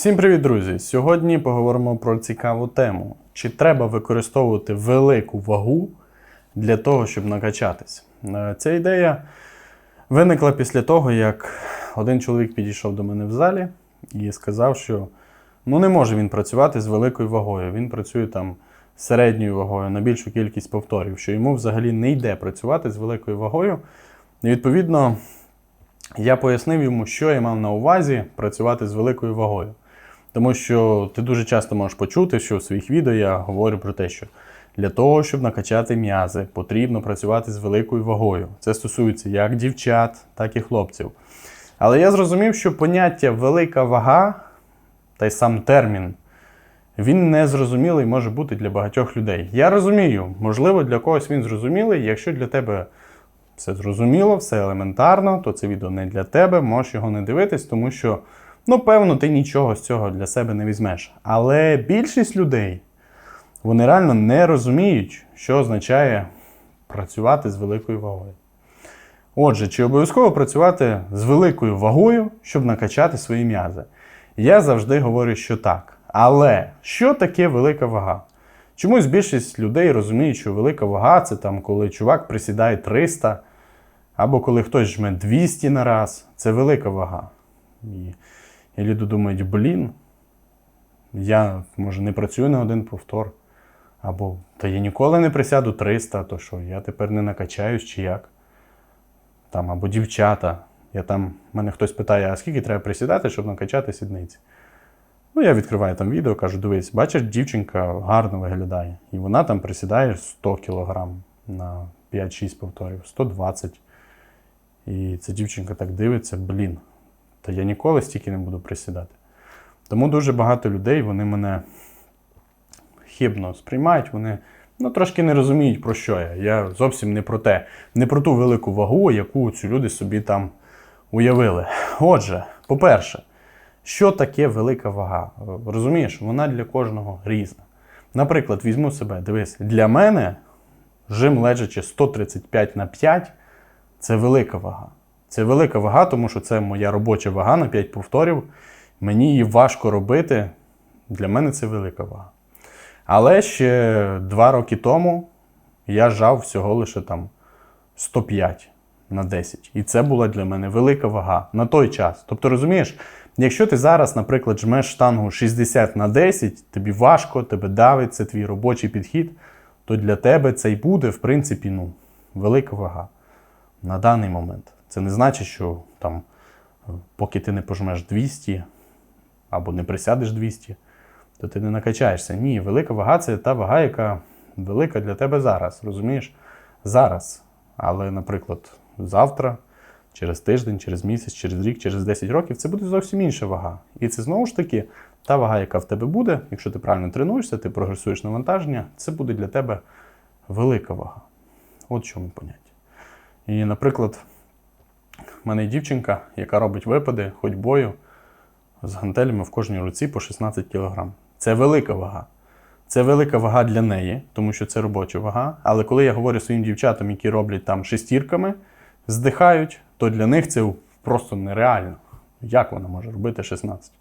Всім привіт, друзі! Сьогодні поговоримо про цікаву тему: чи треба використовувати велику вагу для того, щоб накачатись? Е, Ця ідея виникла після того, як один чоловік підійшов до мене в залі і сказав, що ну не може він працювати з великою вагою. Він працює там середньою вагою на більшу кількість повторів, що йому взагалі не йде працювати з великою вагою. І відповідно. Я пояснив йому, що я мав на увазі працювати з великою вагою. Тому що ти дуже часто можеш почути, що в своїх відео я говорю про те, що для того, щоб накачати м'язи, потрібно працювати з великою вагою. Це стосується як дівчат, так і хлопців. Але я зрозумів, що поняття велика вага та й сам термін, він не зрозумілий може бути для багатьох людей. Я розумію, можливо, для когось він зрозумілий, якщо для тебе все зрозуміло, все елементарно, то це відео не для тебе, можеш його не дивитись, тому що, ну, певно, ти нічого з цього для себе не візьмеш. Але більшість людей, вони реально не розуміють, що означає працювати з великою вагою. Отже, чи обов'язково працювати з великою вагою, щоб накачати свої м'язи? Я завжди говорю, що так. Але що таке велика вага? Чомусь більшість людей розуміють, що велика вага це там, коли чувак присідає 300, або коли хтось жме 200 на раз. Це велика вага. І, люди думають, блін, я може не працюю на один повтор. Або та я ніколи не присяду 300, то що, я тепер не накачаюсь чи як. Там, або дівчата. Я там, мене хтось питає, а скільки треба присідати, щоб накачати сідниці? Ну, я відкриваю там відео, кажу, дивись, бачиш, дівчинка гарно виглядає. І вона там присідає 100 кг на 5-6 повторів, 120. І ця дівчинка так дивиться, блін, та я ніколи стільки не буду присідати. Тому дуже багато людей вони мене хибно сприймають, вони ну, трошки не розуміють, про що я. Я зовсім не про те, не про ту велику вагу, яку ці люди собі там уявили. Отже, по-перше, що таке велика вага? Розумієш, вона для кожного різна. Наприклад, візьму себе, дивись, для мене жим лежачи 135 на 5 це велика вага. Це велика вага, тому що це моя робоча вага на 5 повторів. Мені її важко робити. Для мене це велика вага. Але ще 2 роки тому я жав всього лише там 105 на 10. І це була для мене велика вага на той час. Тобто, розумієш, якщо ти зараз, наприклад, жмеш штангу 60 на 10, тобі важко, тебе давить, це твій робочий підхід, то для тебе це й буде, в принципі, ну, велика вага на даний момент. Це не значить, що там, поки ти не пожмеш 200 або не присядеш 200, то ти не накачаєшся. Ні, велика вага це та вага, яка велика для тебе зараз. Розумієш? Зараз. Але, наприклад, завтра, через тиждень, через місяць, через рік, через 10 років це буде зовсім інша вага. І це знову ж таки та вага, яка в тебе буде, якщо ти правильно тренуєшся, ти прогресуєш навантаження, це буде для тебе велика вага. От в чому поняття. І, наприклад, в мене дівчинка, яка робить випади ходьбою з гантелями в кожній руці по 16 кг. Це велика вага. Це велика вага для неї, тому що це робоча вага. Але коли я говорю своїм дівчатам, які роблять там шестірками, здихають, то для них це просто нереально. Як вона може робити 16?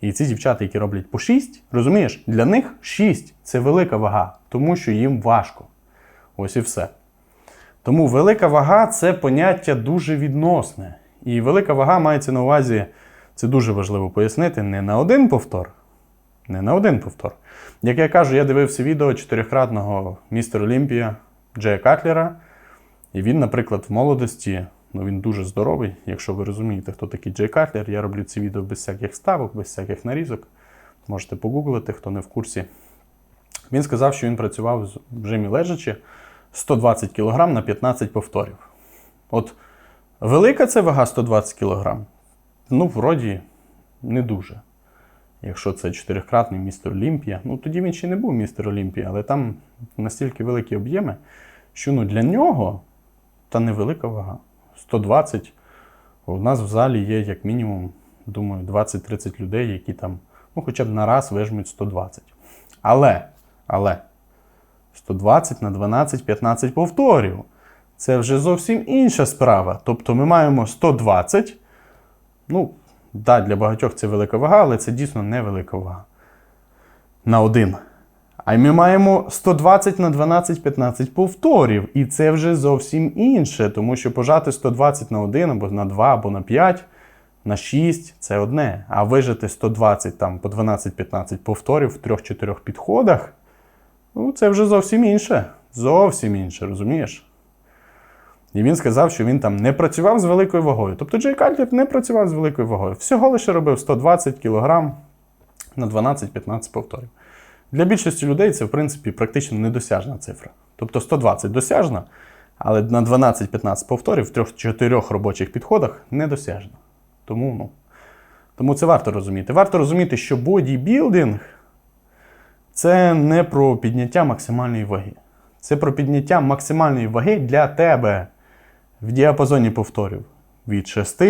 І ці дівчата, які роблять по 6, розумієш, для них 6 це велика вага, тому що їм важко. Ось і все. Тому велика вага це поняття дуже відносне. І велика вага мається на увазі, це дуже важливо пояснити, не на один повтор. Не на один повтор. Як я кажу, я дивився відео чотирикратного містера Олімпія Джея Катлера. І він, наприклад, в молодості, ну він дуже здоровий. Якщо ви розумієте, хто такий Джей Катлер, я роблю ці відео без всяких ставок, без всяких нарізок. Можете погуглити, хто не в курсі. Він сказав, що він працював в жимі лежачи 120 кг на 15 повторів. От велика це вага 120 кг? Ну, вроді, не дуже. Якщо це чотирикратний містер Олімпія, ну тоді він ще не був містер Олімпія, але там настільки великі об'єми, що ну, для нього та невелика вага. 120. У нас в залі є як мінімум, думаю, 20-30 людей, які там, ну, хоча б на раз вижмуть 120. Але, але 120 на 12-15 повторів. Це вже зовсім інша справа. Тобто ми маємо 120, ну, Да, для багатьох це велика вага, але це дійсно не велика вага. На один. А ми маємо 120 на 12-15 повторів. І це вже зовсім інше, тому що пожати 120 на 1 або на 2, або на 5, на 6 це одне. А вижити 120 там, по 12-15 повторів в 3-4 підходах ну, це вже зовсім інше. Зовсім інше, розумієш? І він сказав, що він там не працював з великою вагою. Тобто Джей Катлер не працював з великою вагою. Всього лише робив 120 кг на 12-15 повторів. Для більшості людей це, в принципі, практично недосяжна цифра. Тобто 120 досяжна, але на 12-15 повторів в 3-4 робочих підходах недосяжна. Тому, ну, тому це варто розуміти. Варто розуміти, що бодібілдинг це не про підняття максимальної ваги. Це про підняття максимальної ваги для тебе в діапазоні повторів від 6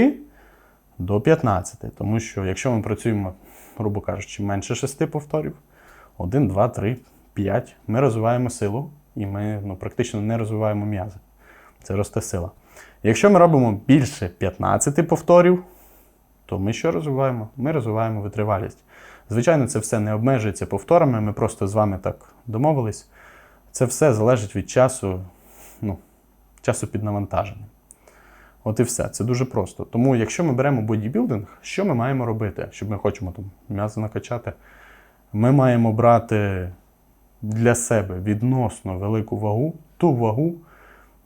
до 15. Тому що якщо ми працюємо, грубо кажучи, менше 6 повторів, 1, 2, 3, 5, ми розвиваємо силу і ми ну, практично не розвиваємо м'язи. Це росте сила. Якщо ми робимо більше 15 повторів, то ми що розвиваємо? Ми розвиваємо витривалість. Звичайно, це все не обмежується повторами, ми просто з вами так домовились. Це все залежить від часу, ну, часу під навантаженням. От і все. Це дуже просто. Тому, якщо ми беремо бодібілдинг, що ми маємо робити, щоб ми хочемо там м'ясо накачати? Ми маємо брати для себе відносно велику вагу, ту вагу,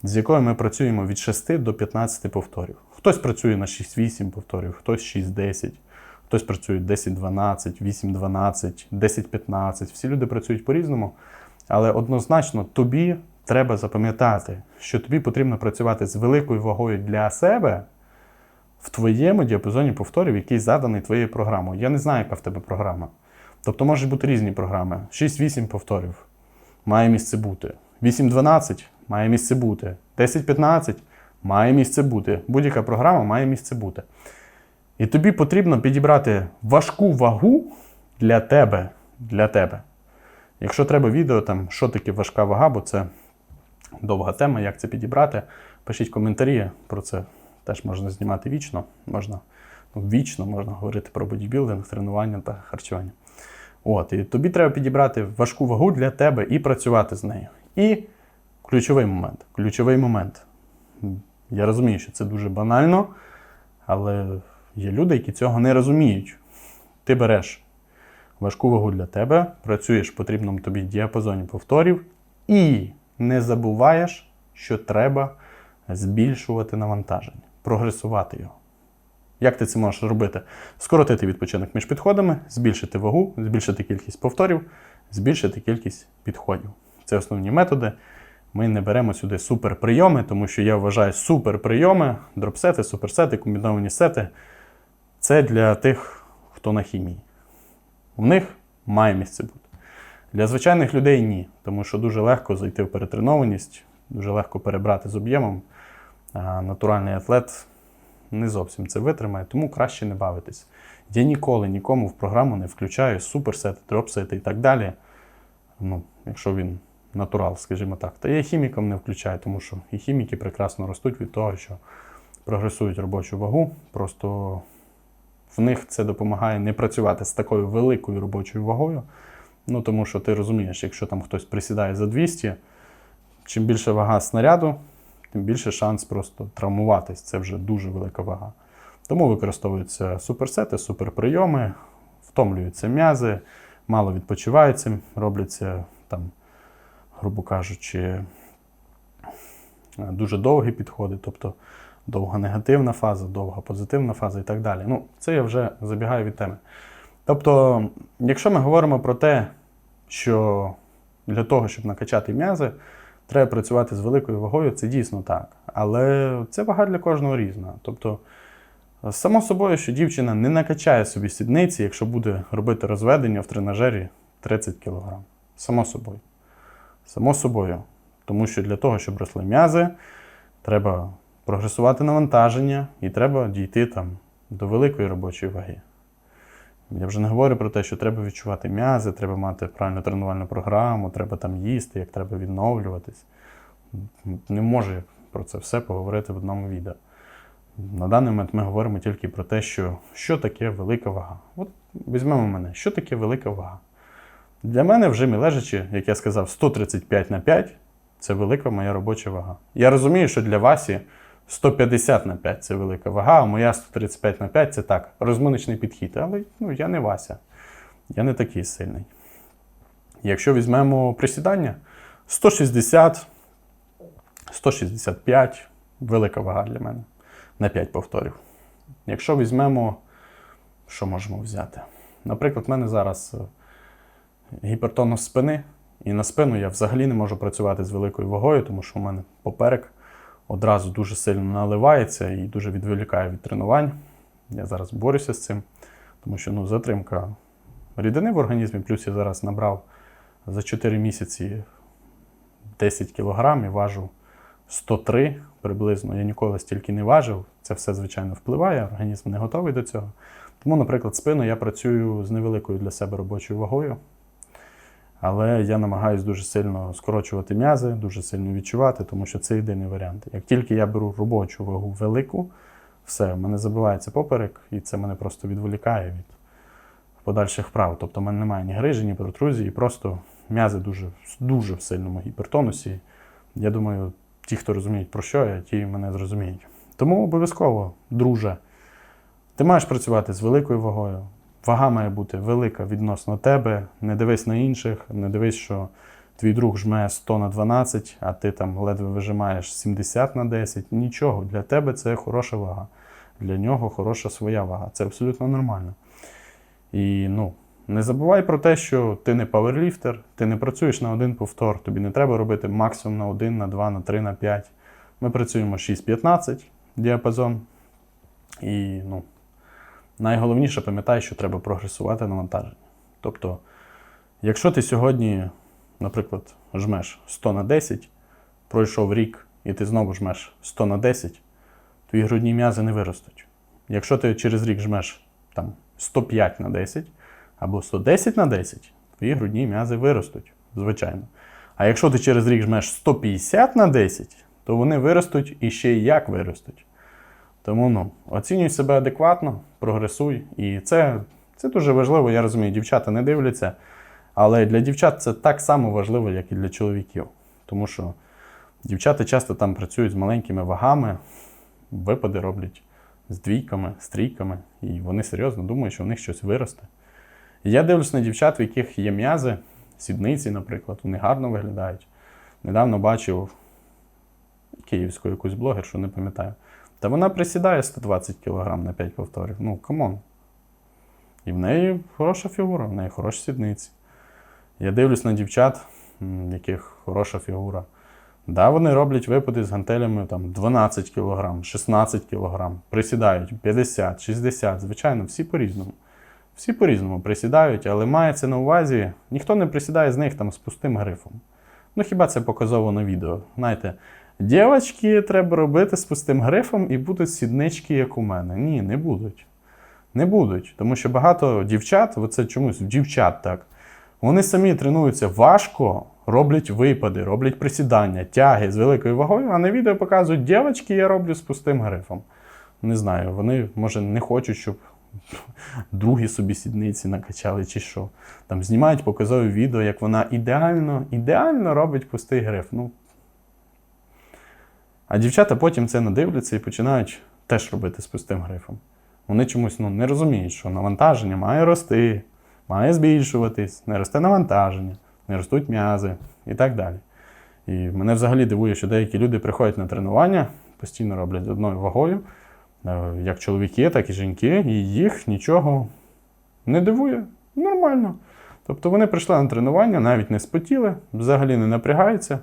з якою ми працюємо від 6 до 15 повторів. Хтось працює на 6-8 повторів, хтось 6-10, хтось працює 10-12, 8-12, 10-15. Всі люди працюють по-різному. Але однозначно тобі треба запам'ятати, що тобі потрібно працювати з великою вагою для себе в твоєму діапазоні повторів, який заданий твоєю програмою. Я не знаю, яка в тебе програма. Тобто можуть бути різні програми. 6-8 повторів має місце бути. 8-12 має місце бути. 10-15 має місце бути. Будь-яка програма має місце бути. І тобі потрібно підібрати важку вагу для тебе. Для тебе. Якщо треба відео, там, що таке важка вага, бо це довга тема, як це підібрати, пишіть коментарі, про це теж можна знімати вічно. Можна ну, вічно можна говорити про бодібілдинг, тренування та харчування. От, і тобі треба підібрати важку вагу для тебе і працювати з нею. І ключовий момент. Ключовий момент. Я розумію, що це дуже банально, але є люди, які цього не розуміють. Ти береш важку вагу для тебе, працюєш в потрібному тобі діапазоні повторів і не забуваєш, що треба збільшувати навантаження, прогресувати його. Як ти це можеш робити? Скоротити відпочинок між підходами, збільшити вагу, збільшити кількість повторів, збільшити кількість підходів. Це основні методи. Ми не беремо сюди суперприйоми, тому що я вважаю суперприйоми, дропсети, суперсети, комбіновані сети це для тих, хто на хімії. У них має місце бути. Для звичайних людей ні, тому що дуже легко зайти в перетренованість, дуже легко перебрати з об'ємом. А натуральний атлет не зовсім це витримає, тому краще не бавитись. Я ніколи нікому в програму не включаю суперсети, дропсети і так далі. Ну, Якщо він натурал, скажімо так. Та я хімікам не включаю, тому що і хіміки прекрасно ростуть від того, що прогресують робочу вагу. Просто в них це допомагає не працювати з такою великою робочою вагою. Ну, тому що ти розумієш, якщо там хтось присідає за 200, чим більше вага снаряду, тим більше шанс просто травмуватись. Це вже дуже велика вага. Тому використовуються суперсети, суперприйоми, втомлюються м'язи, мало відпочиваються, робляться там, грубо кажучи, дуже довгі підходи, тобто довга негативна фаза, довга позитивна фаза і так далі. Ну, це я вже забігаю від теми. Тобто, якщо ми говоримо про те, що для того, щоб накачати м'язи, треба працювати з великою вагою, це дійсно так. Але це вага для кожного різна. Тобто, само собою, що дівчина не накачає собі сідниці, якщо буде робити розведення в тренажері 30 кг. Само собою. Само собою. Тому що для того, щоб росли м'язи, треба прогресувати навантаження і треба дійти там до великої робочої ваги. Я вже не говорю про те, що треба відчувати м'язи, треба мати правильну тренувальну програму, треба там їсти, як треба відновлюватись. Не можу я про це все поговорити в одному відео. На даний момент ми говоримо тільки про те, що, що таке велика вага. От візьмемо мене, що таке велика вага. Для мене в жимі лежачи, як я сказав, 135 на 5 це велика моя робоча вага. Я розумію, що для Васі 150 на 5 це велика вага, а моя 135 на 5 це так, розминочний підхід. Але ну, я не Вася, я не такий сильний. Якщо візьмемо присідання, 160, 165 велика вага для мене на 5 повторів. Якщо візьмемо, що можемо взяти? Наприклад, в мене зараз е, гіпертонус спини, і на спину я взагалі не можу працювати з великою вагою, тому що у мене поперек одразу дуже сильно наливається і дуже відволікає від тренувань. Я зараз борюся з цим, тому що ну, затримка рідини в організмі, плюс я зараз набрав за 4 місяці 10 кг і важу 103 приблизно. Я ніколи стільки не важив. Це все, звичайно, впливає, організм не готовий до цього. Тому, наприклад, спину я працюю з невеликою для себе робочою вагою. Але я намагаюся дуже сильно скорочувати м'язи, дуже сильно відчувати, тому що це єдиний варіант. Як тільки я беру робочу вагу велику, все, в мене забивається поперек, і це мене просто відволікає від подальших вправ. Тобто в мене немає ні грижі, ні протрузії, просто м'язи дуже, дуже в сильному гіпертонусі. Я думаю, ті, хто розуміють про що я, ті мене зрозуміють. Тому обов'язково, друже, ти маєш працювати з великою вагою. Вага має бути велика відносно тебе. Не дивись на інших, не дивись, що твій друг жме 100 на 12, а ти там ледве вижимаєш 70 на 10. Нічого. Для тебе це хороша вага. Для нього хороша своя вага. Це абсолютно нормально. І ну, не забувай про те, що ти не паверліфтер, ти не працюєш на один повтор, тобі не треба робити максимум на 1, на 2, на 3, на 5. Ми працюємо 6-15 діапазон. І ну, найголовніше пам'ятай, що треба прогресувати навантаження. Тобто, якщо ти сьогодні, наприклад, жмеш 100 на 10, пройшов рік і ти знову жмеш 100 на 10, твої грудні м'язи не виростуть. Якщо ти через рік жмеш там, 105 на 10 або 110 на 10, твої грудні м'язи виростуть, звичайно. А якщо ти через рік жмеш 150 на 10, то вони виростуть і ще як виростуть. Тому ну, оцінюй себе адекватно, прогресуй. І це, це дуже важливо. Я розумію, дівчата не дивляться. Але для дівчат це так само важливо, як і для чоловіків. Тому що дівчата часто там працюють з маленькими вагами, випади роблять з двійками, з трійками, і вони серйозно думають, що в них щось виросте. Я дивлюсь на дівчат, в яких є м'язи, сідниці, наприклад, вони гарно виглядають. Недавно бачив київську якусь блогершу, не пам'ятаю. Та вона присідає 120 кг на 5 повторів. Ну, камон. І в неї хороша фігура, в неї хороші сідниці. Я дивлюсь на дівчат, в яких хороша фігура. Да, вони роблять випади з гантелями там, 12 кг, 16 кг, присідають 50, 60. Звичайно, всі по-різному. Всі по-різному присідають, але мається на увазі, ніхто не присідає з них там з пустим грифом. Ну хіба це показово на відео? Знаєте, дівчатки треба робити з пустим грифом і будуть сіднички, як у мене. Ні, не будуть. Не будуть. Тому що багато дівчат, оце чомусь дівчат так, вони самі тренуються важко, роблять випади, роблять присідання, тяги з великою вагою, а на відео показують, дівчатки, я роблю з пустим грифом. Не знаю, вони, може, не хочуть, щоб другі собі сідниці накачали чи що. Там знімають показові відео, як вона ідеально, ідеально робить пустий гриф. Ну, а дівчата потім це надивляться і починають теж робити з пустим грифом. Вони чомусь ну, не розуміють, що навантаження має рости, має збільшуватись, не росте навантаження, не ростуть м'язи і так далі. І мене взагалі дивує, що деякі люди приходять на тренування, постійно роблять одною вагою, е, як чоловіки, так і жінки, і їх нічого не дивує. Нормально. Тобто вони прийшли на тренування, навіть не спотіли, взагалі не напрягаються.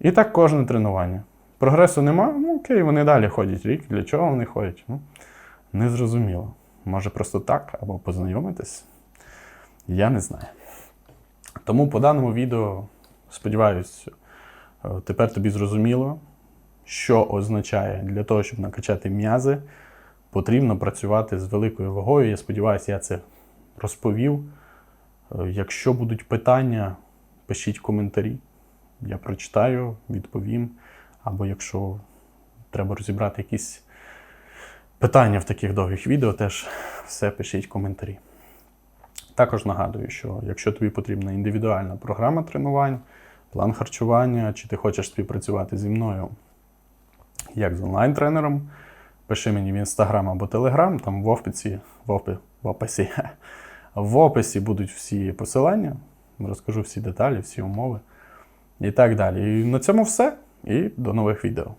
І так кожне тренування. Прогресу нема, ну окей, вони далі ходять рік. Для чого вони ходять? Ну, незрозуміло. Може просто так, або познайомитись. Я не знаю. Тому по даному відео, сподіваюся, е, тепер тобі зрозуміло, що означає для того, щоб накачати м'язи, потрібно працювати з великою вагою. Я сподіваюся, я це розповів. Е, Якщо будуть питання, пишіть коментарі. Я прочитаю, відповім. Або якщо треба розібрати якісь питання в таких довгих відео, теж все пишіть в коментарі. Також нагадую, що якщо тобі потрібна індивідуальна програма тренувань, план харчування, чи ти хочеш співпрацювати зі мною як з онлайн-тренером, пиши мені в інстаграм або телеграм, там в описі, в, опи, в описі, в описі будуть всі посилання, розкажу всі деталі, всі умови і так далі. І на цьому все. І до нових відео.